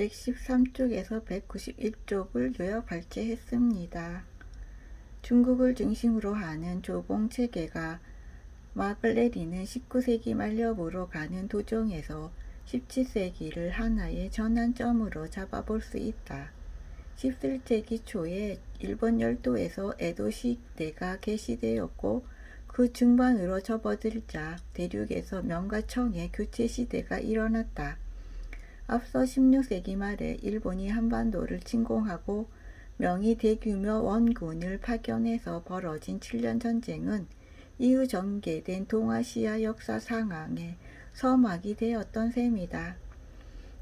113쪽에서 191쪽을 요약 발제했습니다. 중국을 중심으로 하는 조공 체계가 내리는 19세기 말렵으로 가는 도정에서 17세기를 하나의 전환점으로 잡아볼 수 있다. 17세기 초에 일본 열도에서 에도 시대가 개시되었고 그 중반으로 접어들자 대륙에서 명과 청의 교체 시대가 일어났다. 앞서 16세기 말에 일본이 한반도를 침공하고 명이 대규모 원군을 파견해서 벌어진 7년 전쟁은 이후 전개된 동아시아 역사 상황의 서막이 되었던 셈이다.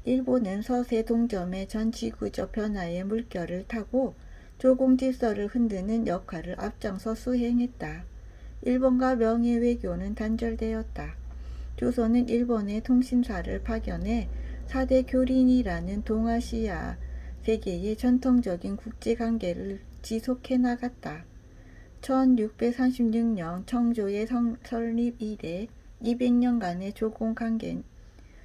일본은 서세 동점의 전 지구적 변화의 물결을 타고 조공 질서를 흔드는 역할을 앞장서 수행했다. 일본과 명의 외교는 단절되었다. 조선은 일본의 통신사를 파견해 사대 교린이라는 동아시아 세계의 전통적인 국제관계를 지속해 나갔다. 1636년 청조의 성, 설립 이래 200년간의 조공관계,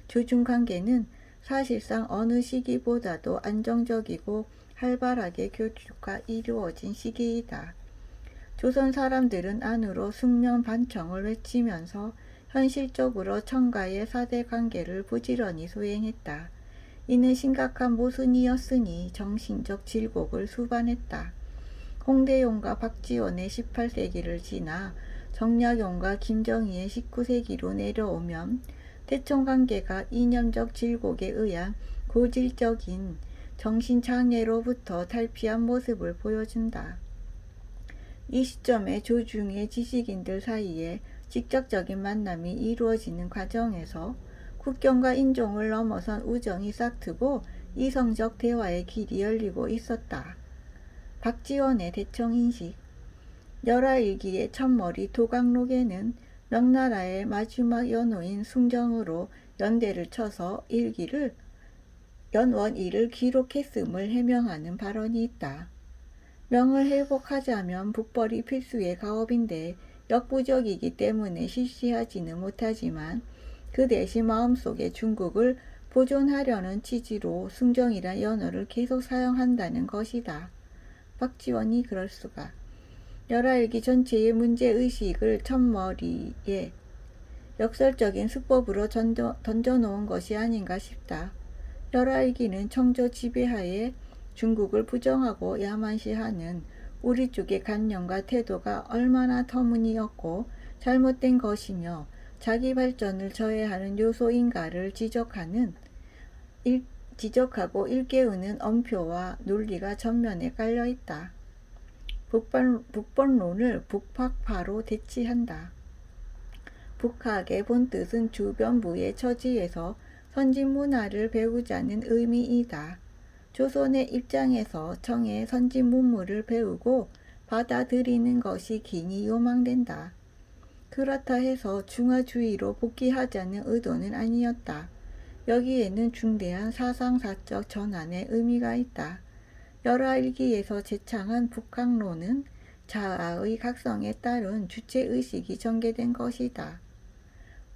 조중관계는 사실상 어느 시기보다도 안정적이고 활발하게 교류가 이루어진 시기이다. 조선 사람들은 안으로 숙명 반청을 외치면서 현실적으로 청가의 사대 관계를 부지런히 수행했다. 이는 심각한 모순이었으니 정신적 질곡을 수반했다. 홍대용과 박지원의 18세기를 지나 정약용과 김정희의 19세기로 내려오면 대청관계가 이념적 질곡에 의한 고질적인 정신장애로부터 탈피한 모습을 보여준다. 이 시점에 조중의 지식인들 사이에 직접적인 만남이 이루어지는 과정에서 국경과 인종을 넘어선 우정이 싹트고 이성적 대화의 길이 열리고 있었다. 박지원의 대청인식 열하일기의 첫머리 도강록에는 명나라의 마지막 연호인 숭정으로 연대를 쳐서 일기를 연원일을 기록했음을 해명하는 발언이 있다. 명을 회복하자면 북벌이 필수의 가업인데 역부족이기 때문에 실시하지는 못하지만 그 대신 마음속에 중국을 보존하려는 취지로 숭정이란 연어를 계속 사용한다는 것이다. 박지원이 그럴 수가. 열하일기 전체의 문제의식을 첫머리에 역설적인 수법으로 던져, 던져놓은 것이 아닌가 싶다. 열하일기는 청조 지배하에 중국을 부정하고 야만시하는 우리 쪽의 관념과 태도가 얼마나 터무니없고 잘못된 것이며 자기 발전을 저해하는 요소인가를 지적하는 일, 지적하고 일깨우는 엄표와 논리가 전면에 깔려 있다. 북번, 북번론을 북학파로 대치한다. 북학의 본뜻은 주변부의 처지에서 선진 문화를 배우자는 의미이다. 조선의 입장에서 청의 선진 문물을 배우고 받아들이는 것이 기니 요망된다. 그렇다 해서 중화주의로 복귀하자는 의도는 아니었다. 여기에는 중대한 사상사적 전환의 의미가 있다. 열하일기에서 제창한 북학론은 자아의 각성에 따른 주체의식이 전개된 것이다.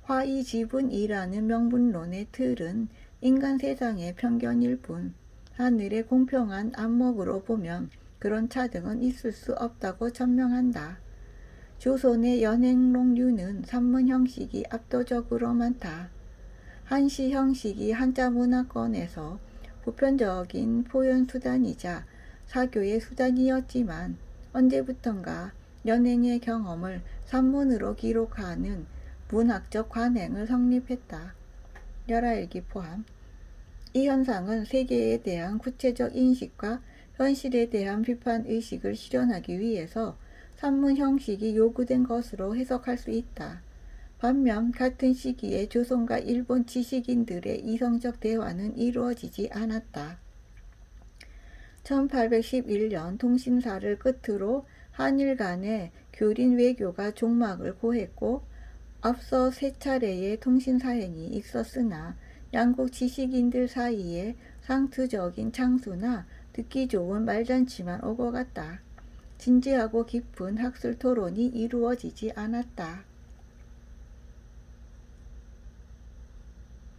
화이지분이라는 명분론의 틀은 인간 세상의 편견일 뿐 하늘의 공평한 안목으로 보면 그런 차등은 있을 수 없다고 천명한다. 조선의 연행록류는 산문 형식이 압도적으로 많다. 한시 형식이 한자 문화권에서 보편적인 표현 수단이자 사교의 수단이었지만 언제부턴가 연행의 경험을 산문으로 기록하는 문학적 관행을 성립했다. 열하일기 포함. 이 현상은 세계에 대한 구체적 인식과 현실에 대한 비판 의식을 실현하기 위해서 산문 형식이 요구된 것으로 해석할 수 있다. 반면 같은 시기에 조선과 일본 지식인들의 이성적 대화는 이루어지지 않았다. 1811년 통신사를 끝으로 한일 간의 교린 외교가 종막을 고했고 앞서 세 차례의 통신사행이 있었으나 양국 지식인들 사이에 상투적인 창수나 듣기 좋은 말잔치만 오고 갔다. 진지하고 깊은 학술 토론이 이루어지지 않았다.